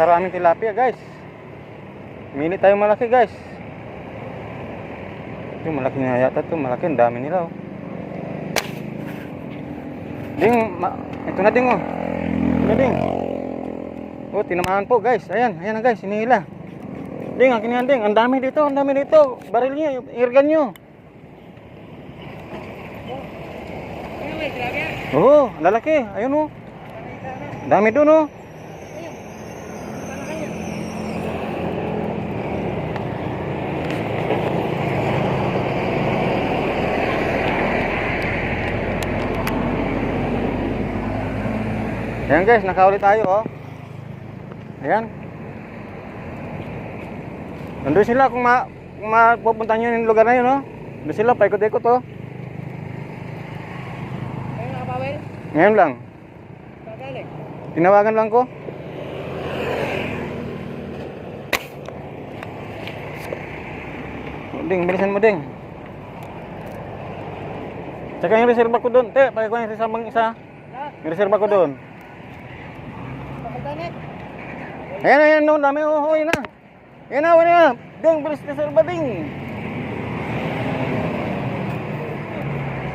Napakaraming tilapia guys. Mili tayo malaki guys. Ito malaki nga yata to. Malaki. Ang dami nila oh. Ding, ito na ding oh. Ito na ding. Oh, tinamaan po guys. Ayan, ayan na guys. Hinihila. Ding, akin yan ding. Ang dami dito, ang dami dito. Baril niya, irgan nyo. Oh, lalaki. Ayun oh. Dami doon oh. Ayan guys, nakahuli tayo oh. Ayan. Nandun sila kung ma kung mapupunta nyo yung lugar na yun oh. Nandun sila, paikot-ikot oh. Ayun nga, Pawel. Ngayon lang. Kagaling. Tinawagan lang ko. Ding, bilisan mo ding. Tsaka yung reserva ko doon. Te, pakikuha yung isa. Yung reserva ko doon. Ayan, ayan, no, dami, oh, oh, yun na. Yan na, wala na. Ding, bilis reserva ding.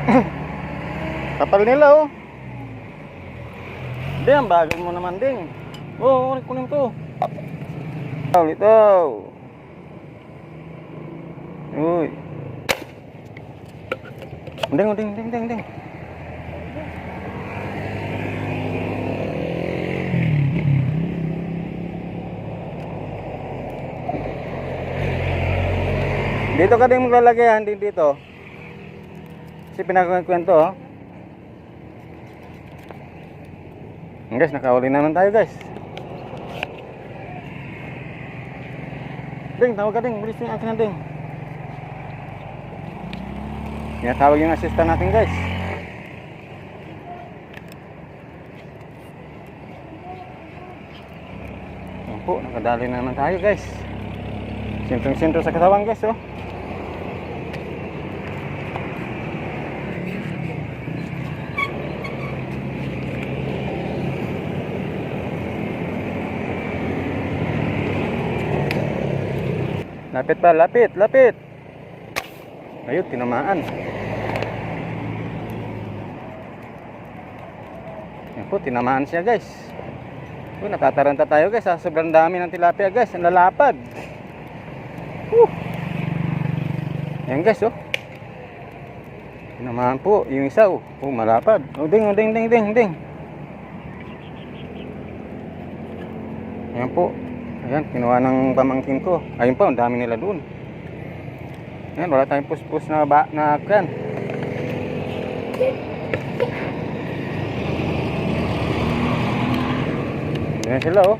Kapal nila, oh. Ding, bagal mo naman, ding. Oo, oh, kunin ko. Oh, ito. Uy. Ding, ding, ding, ding, ding. Dito ka din maglalagay, ah, hindi dito. Kasi pinakakwento, oh. Guys, nakahuli naman tayo, guys. Ding, tawag ka ding. Bilis yung akin na ding. Kaya tawag yung assistant natin, guys. Yan po, nakadali na naman tayo, guys. Sintong-sinto sa katawan, guys, oh. Lapit pa, lapit, lapit. Ayun, tinamaan. Yan po, tinamaan siya guys. Oh, natataranta tayo guys. Ha? Sobrang dami ng tilapia guys. Ang lalapad. Whew. Yan guys, oh. Tinamaan po. Yung isa, oh. Oh, malapad. Oh, ding, oh, ding, ding, ding, ding. Yan po. Ayan, kinuha ng pamangkin ko. Ayun pa, ang dami nila doon. Ayan, wala tayong puspos na ba na kan. Ayan sila oh.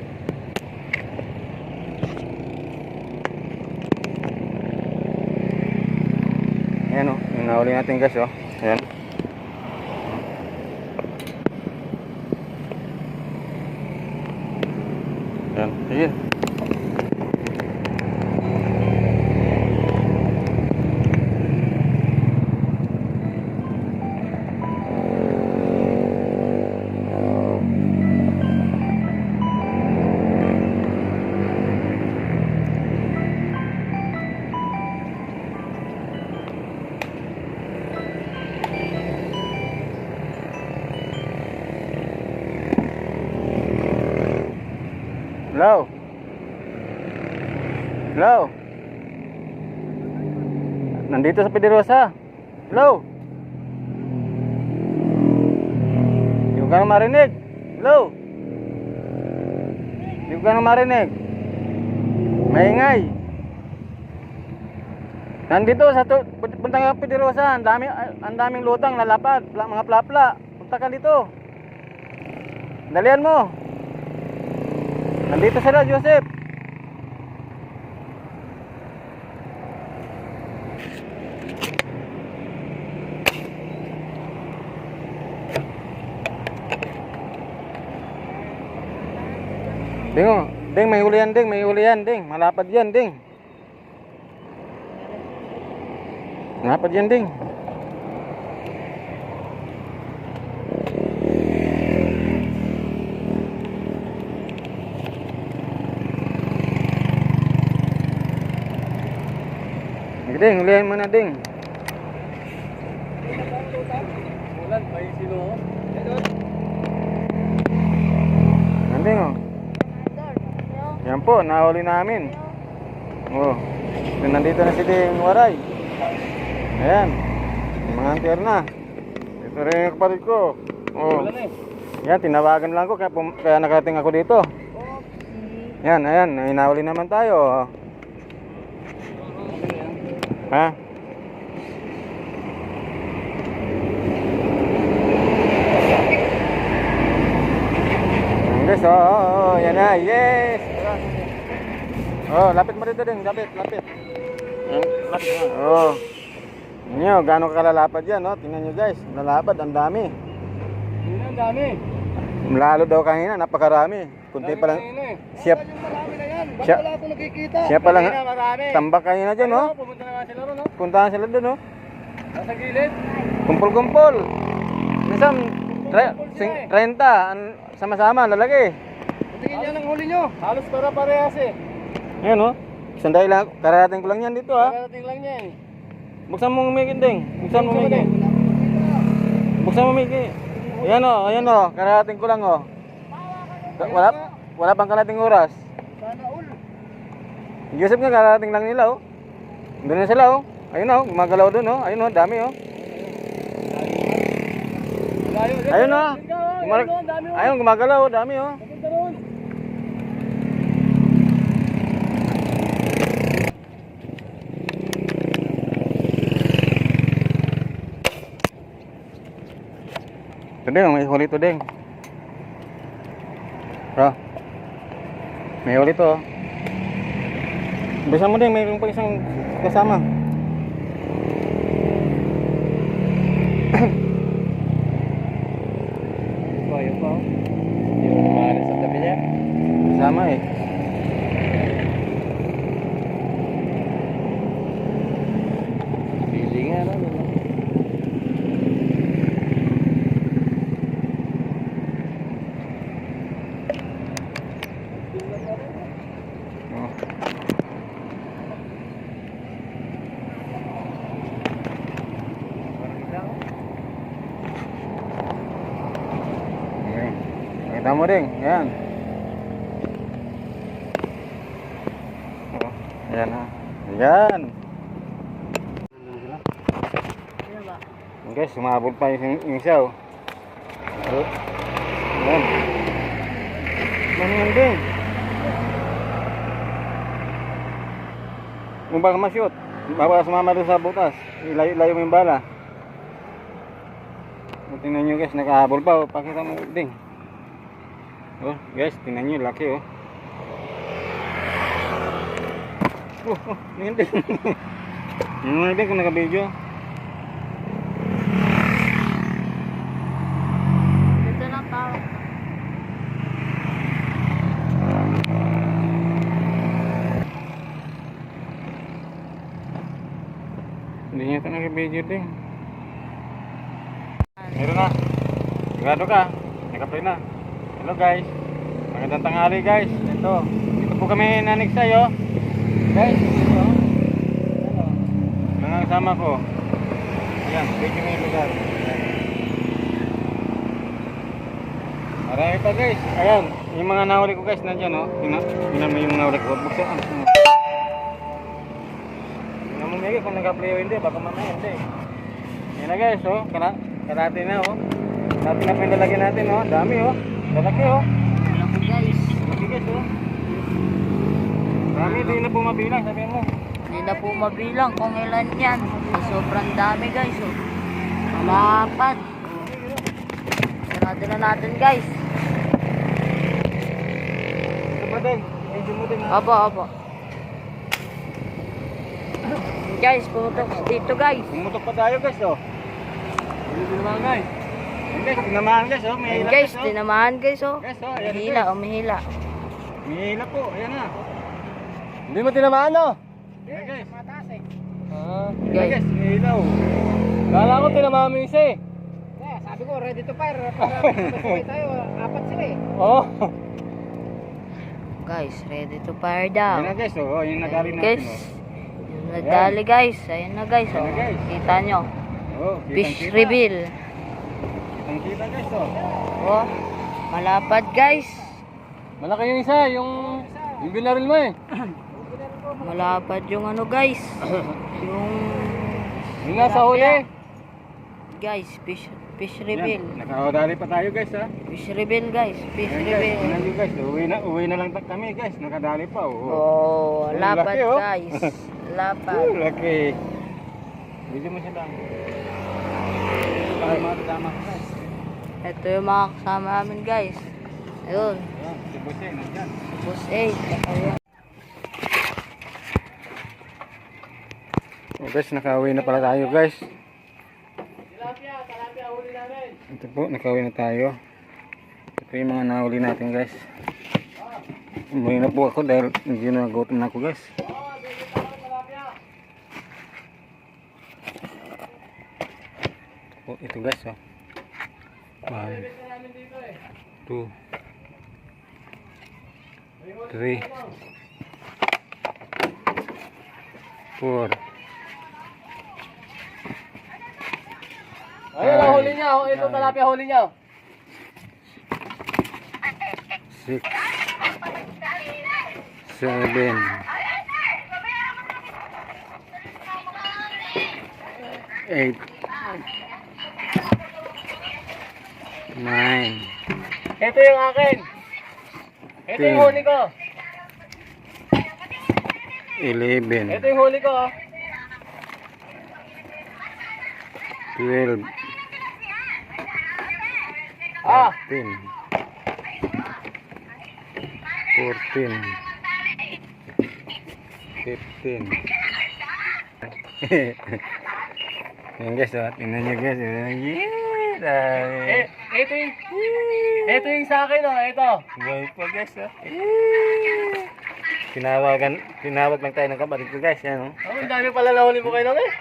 Ayan oh, nahuli natin guys oh. Ayan. Ayan, sige. Hello? Hello? Nandito sa Pedirosa. Hello? Hindi ko ka na marinig. Hello? Hindi ko ka na marinig. Maingay. Nandito sa punta ka Pedirosa. Ang dami, ang daming lutang lalapad, mga plapla. Punta ka dito. Dalian mo. Nandito sila, Joseph. Ding, oh. ding, may huli yan, ding, may huli yan, ding. Malapad yan, ding. Malapad yan, ding. Ding, hulihan mo na, Ding. Ulan, may sino? Yan, Ding, oh. Yan po, nahuli namin. Oh. Nandito na si Ding Waray. Ayan. Mga antier na. Ito rin yung kapatid ko. Oh. Yan, tinawagan lang ko kaya, kaya nakarating ako dito. Yan, ayan, ay nahuli naman tayo. oh. Ha? Guys, oh, oh, oh, yan na, yes! Oh, lapit mo dito din, lapit, lapit. Lapit mo. Oh. Yan nyo, gano'ng kalalapad yan, oh. Tingnan nyo guys, lalapad, ang dami. Ang dami. Lalo daw kanina, napakarami. Kunti pa lang. Eh. Siya, Siya- siya pa lang. Tambak kanina dyan, oh. Sila ron, no? Puntahan sila dun, oh. Nasa gilid. Kumpul-kumpul. Minsan, tre- sing- 30, an- sama-sama, lalaki. Tingin yan ang huli nyo. Halos para parehas eh. Ayan, oh. Sandali lang, karating ko lang yan dito, ha. Karating lang yan. Buksan mo umigin, ding. Buksan mo umigin. Buksan mo umigin. Ayan, oh. Ayan, oh. Karating ko lang, oh. Ka- Wala, wala pang kalating oras. Sana all. Joseph nga, karating lang nila, oh. Doon na sila, oh. Ayun, oh. Gumagalaw doon, oh. Ayun, oh. Dami, oh. Ayun, oh. Gumag- Ayun, oh. Gumagalaw, oh. Dami, oh. Papunta ron. Ito ding, may huli ito ding. Bro. May huli oh. Bisa mo din, mayroon pa isang kasama. Oh, yun pa. oh. Yung umalis sa tabi niya. Kasama eh. Pili nga lang. Oh. Ayan. Kita mo rin, yan. Oh, ayan ha. Ayan. Guys, sumabot pa yung, yung oh. Ayan. Ano yan din? Kung baka ma-shoot, baka sumama doon sa butas. Ilayo-layo mo yung bala. Tingnan nyo guys, nakahabol pa. Oh. Pakita mo ding. Oh, guys, tingnan nyo, laki oh. Oh, oh, yun din. Yun din kung naka-video. Dito lang tao. Hindi niya ito naka-video din. Meron na. Sigurado ka. Naka-play na. Hello guys. Magandang tanghali guys. Ito. Dito po kami nanig sa'yo. Guys, ito. Mga kasama ko. Ayan, mo yung lugar. Ayan. Marami pa guys. Ayan, yung mga nahuli ko guys nandyan oh. Tingnan, tingnan mo yung nahuli ko. Buksan. Tingnan mo Megi kung nag-play o hindi. Baka mamaya hindi. Yan na guys oh. Kala, kalate na oh. Kalate na pinalagyan natin oh. Dami oh. Lalaki oh. Laki guys. Laki guys oh. Dami, hindi na po mabilang. Sabi mo. Hindi na po mabilang kung ilan yan. Sobrang dami guys. Oh. Malapad. Sarado na natin guys. Ito ba din? Medyo mo din. Opo, opo. Guys, pumutok dito guys. Pumutok pa tayo guys oh. Hindi naman guys. Guys, tinamaan guys oh. May Ayan, hila guys, oh. tinamaan guys oh. Guys oh. Ayan Umihila, guys. umihila. May hila po. Ayan na. Hindi mo tinamaan no? Ayan guys. Mataas eh. Ah. Ayan Guys. guys. May hila oh. Kala ko tinamaan mo yung isa eh. Yeah, sabi ko ready to fire sabay tayo. Apat sila eh. Oo. Guys, ready to fire daw. Ayan na guys oh. Yung nagali natin Guys, oh. yun Nadali guys. Ayun na guys. Oh. Ayan na, guys. Kita nyo. Oh, Fish reveal. Kitang-kita guys, oh. Oh. Malapad guys. Malaki yung isa, yung yung binaril mo eh. Malapad yung ano guys. yung Yung nasa huli. guys, fish fish reveal. Nakakadali pa tayo guys, ha. Fish reveal guys. Fish Ayan guys, reveal. nyo guys, uwi na, uwi na lang kami guys, nakadali pa, oh. Oh, lapad laki, oh. guys. Lapad. laki. Video mo siya lang. Tama, tama guys. Ito yung mga kasama namin guys. Ayun. Si Buse, nandyan. Boss 8. Ayun. Oh, guys, nakauwi na pala tayo guys. Ito po, nakauwi na tayo. Ito yung mga nahuli natin guys. Umuwi na po ako dahil hindi na nagutom na ako guys. Oh, ito guys oh. One, two, three, four, Ayun, ang huli niya. oh. Ito talapia huli niya. six, seven, eight, nine, Ito yung akin. Ito yung huli ko. eleven, Ito yung huli ko. oh. twelve, Ah, thirteen, fourteen, fifteen. Yan guys, oh, tingnan nyo guys. oh. Yeah, dami. eh, ito yung Ito yung sa akin oh, ito. Buhay pa guys, oh. Tinawagan, tinawag lang tayo ng kapatid ko guys, yan oh. Oh, ang dami pala nahuli mo kayo eh.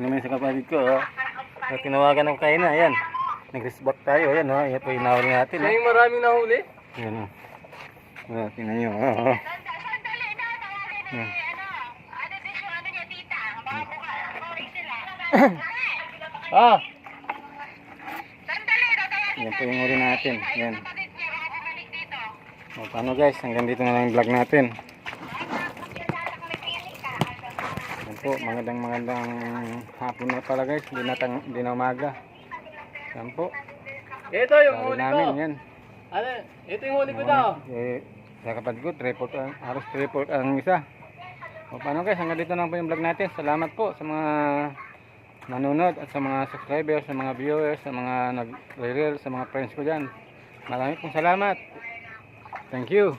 Mo sa kapatid ko, oh. So, tinawagan ako kayo na, yan. Nag-resback tayo, yan oh. Yan po yung nahuli natin, oh. yung maraming nahuli. Yan oh. Oh, tingnan nyo, oh. oh. Yan. Ah, Yan po yung huli natin, yan. O, paano guys, hanggang dito na lang yung vlog natin. Yan po, magandang magandang hapon na pala guys, di na, tang, di na umaga. Yan po, ito yung huli ko. namin yan. Ano, ito yung huli ko daw. Eh, sa kapatid ko, triple, ang, halos triple ang isa. O paano guys, hanggang dito na lang po yung vlog natin. Salamat po sa mga nanonood at sa mga subscribers, sa mga viewers, sa mga nag-reel, sa mga friends ko dyan. Marami pong salamat. Thank you.